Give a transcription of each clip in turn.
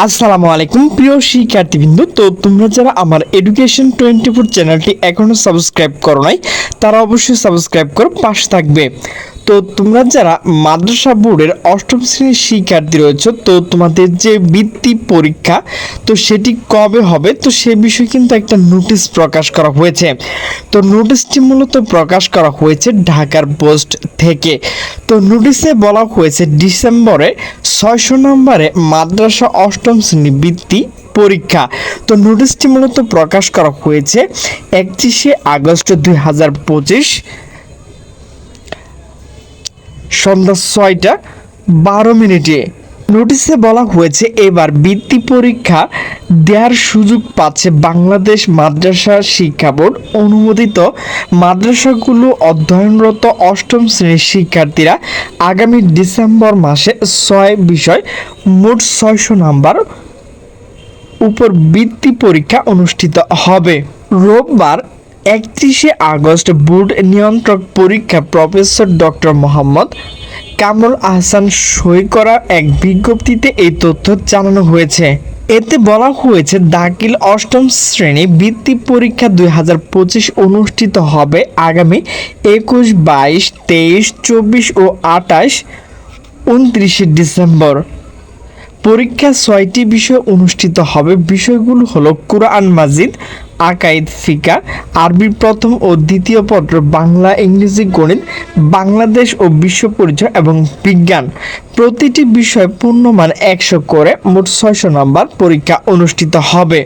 আসসালামু আলাইকুম, প্রিয় শিক্ষার্থীবৃন্দ। তো তোমরা যারা আমার এডুকেশন টোয়েন্টি ফোর চ্যানেলটি এখনও সাবস্ক্রাইব করো নাই, তারা অবশ্যই সাবস্ক্রাইব করে পাশে থাকবে। তো তোমরা যারা মাদ্রাসা বোর্ডের অষ্টম শ্রেণির শিক্ষার্থী রয়েছে, তো তোমাদের যে বৃত্তি পরীক্ষা, তো সেটি কবে হবে? তো সে বিষয়ে কিন্তু একটা নোটিশ প্রকাশ করা হয়েছে। তো নোটিশটি মূলত প্রকাশ করা হয়েছে ঢাকার পোস্ট থেকে। তো নোটিশে বলা হয়েছে ডিসেম্বরে ছয়শো নম্বরে মাদ্রাসা অষ্টম শ্রেণি বৃত্তি পরীক্ষা। তো নোটিশটি মূলত প্রকাশ করা হয়েছে একত্রিশে আগস্ট দুই হাজার পঁচিশ সন্ধ্যা ছয়টা বারো মিনিটে। নোটিশে বলা হয়েছে, এবার বৃত্তি পরীক্ষা দেওয়ার সুযোগ পাচ্ছে বাংলাদেশ মাদ্রাসা শিক্ষা বোর্ড। অনুমোদিত মাদ্রাসাগুলো অধ্যয়নরত অষ্টম শ্রেণির শিক্ষার্থীরা আগামী ডিসেম্বর মাসে ছয় বিষয় মোট ছয়শো নাম্বার উপর বৃত্তি পরীক্ষা অনুষ্ঠিত হবে। রোববার একত্রিশে আগস্ট বোর্ড নিয়ন্ত্রক পরীক্ষা প্রফেসর ডক্টর মোহাম্মদ কামরুল আহসান সই করা এক বিজ্ঞপ্তিতে এই তথ্য জানানো হয়েছে। এতে বলা হয়েছে, দাখিল অষ্টম শ্রেণি বৃত্তি পরীক্ষা দুই হাজার পঁচিশ অনুষ্ঠিত হবে আগামী একুশ, বাইশ, তেইশ, চব্বিশ ও আঠাশ, উনত্রিশে ডিসেম্বর। পরীক্ষা ছয়টি বিষয় অনুষ্ঠিত হবে। বিষয়গুলো হলো কোরআন মাজিদ আকাইদ ফিকা আরবি প্রথম ও দ্বিতীয় পত্র বাংলা ইংরেজি গণিত, বাংলাদেশ ও বিশ্ব পরিচয় এবং বিজ্ঞান। প্রতিটি বিষয় পূর্ণমান একশো করে, মোট ছয়শো নম্বর পরীক্ষা অনুষ্ঠিত হবে।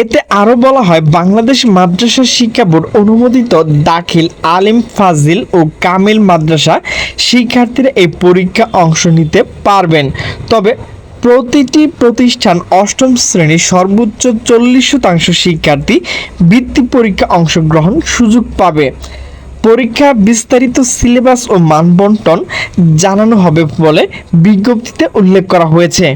এতে আরও বলা হয়, বাংলাদেশ মাদ্রাসা শিক্ষা বোর্ড অনুমোদিত দাখিল আলিম ফাজিল ও কামিল মাদ্রাসা শিক্ষার্থীরা এই পরীক্ষা অংশ নিতে পারবেন। তবে প্রতিটি প্রতিষ্ঠান অষ্টম শ্রেণির সর্বোচ্চ চল্লিশ শতাংশ শিক্ষার্থী বৃত্তি পরীক্ষা অংশগ্রহণ সুযোগ পাবে। পরীক্ষা বিস্তারিত সিলেবাস ও মানবন্টন জানানো হবে বলে বিজ্ঞপ্তিতে উল্লেখ করা হয়েছে।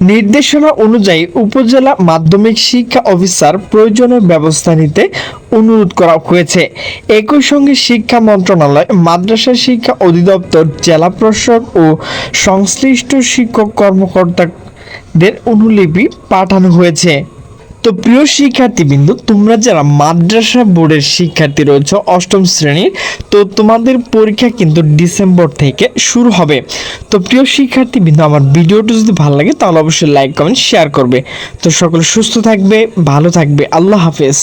নির্দেশনা অনুযায়ী উপজেলা মাধ্যমিক শিক্ষা অফিসার প্রয়োজনীয় ব্যবস্থা নিতে অনুরোধ করা হয়েছে। একই সঙ্গে শিক্ষা মন্ত্রণালয়, মাদ্রাসা শিক্ষা অধিদপ্তর, জেলা প্রশাসক ও সংশ্লিষ্ট শিক্ষক কর্মকর্তাদের অনুলিপি পাঠানো হয়েছে। তো প্রিয় শিক্ষার্থীবৃন্দ, তোমরা যারা মাদ্রাসা বোর্ডের শিক্ষার্থী রয়েছে অষ্টম শ্রেণির, তো তোমাদের পরীক্ষা কিন্তু ডিসেম্বর থেকে শুরু হবে। তো প্রিয় শিক্ষার্থীবৃন্দ, আমার ভিডিওটি যদি ভালো লাগে, তাহলে অবশ্যই লাইক, কমেন্ট, শেয়ার করবে। তো সকলে সুস্থ থাকবে, ভালো থাকবে। আল্লাহ হাফেজ।